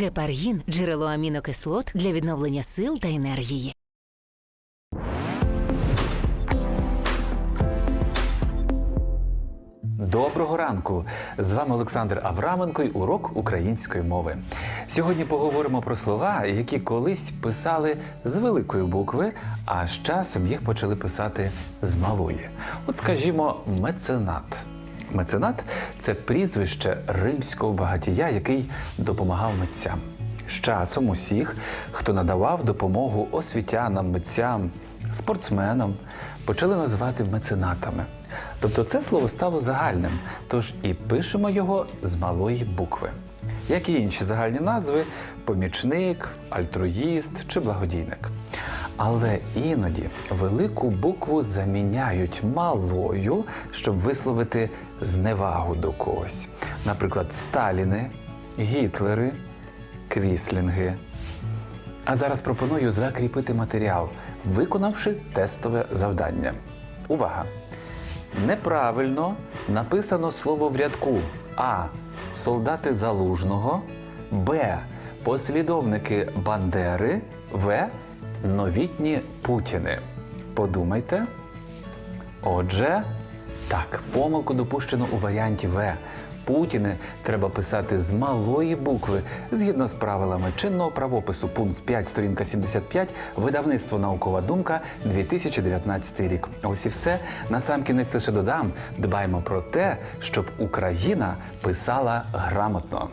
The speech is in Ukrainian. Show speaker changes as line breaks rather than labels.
Гепаргін джерело амінокислот для відновлення сил та енергії.
Доброго ранку! З вами Олександр Авраменко й урок української мови. Сьогодні поговоримо про слова, які колись писали з великої букви, а з часом їх почали писати з малої. От скажімо, меценат. Меценат це прізвище римського багатія, який допомагав митцям. З часом усіх, хто надавав допомогу освітянам, митцям, спортсменам, почали називати меценатами. Тобто це слово стало загальним, тож і пишемо його з малої букви. Як і інші загальні назви помічник, альтруїст чи благодійник. Але іноді велику букву заміняють малою, щоб висловити зневагу до когось. Наприклад, Сталіни, Гітлери, Квіслінги. А зараз пропоную закріпити матеріал, виконавши тестове завдання. Увага! Неправильно написано слово в рядку А. Солдати Залужного, Б. Послідовники Бандери, В. Новітні Путіни. Подумайте. Отже, так, помилку допущено у варіанті В. Путіни треба писати з малої букви згідно з правилами чинного правопису, пункт 5, сторінка 75, видавництво Наукова думка, 2019 рік. Ось і все. Насамкінець лише додам. Дбаємо про те, щоб Україна писала грамотно.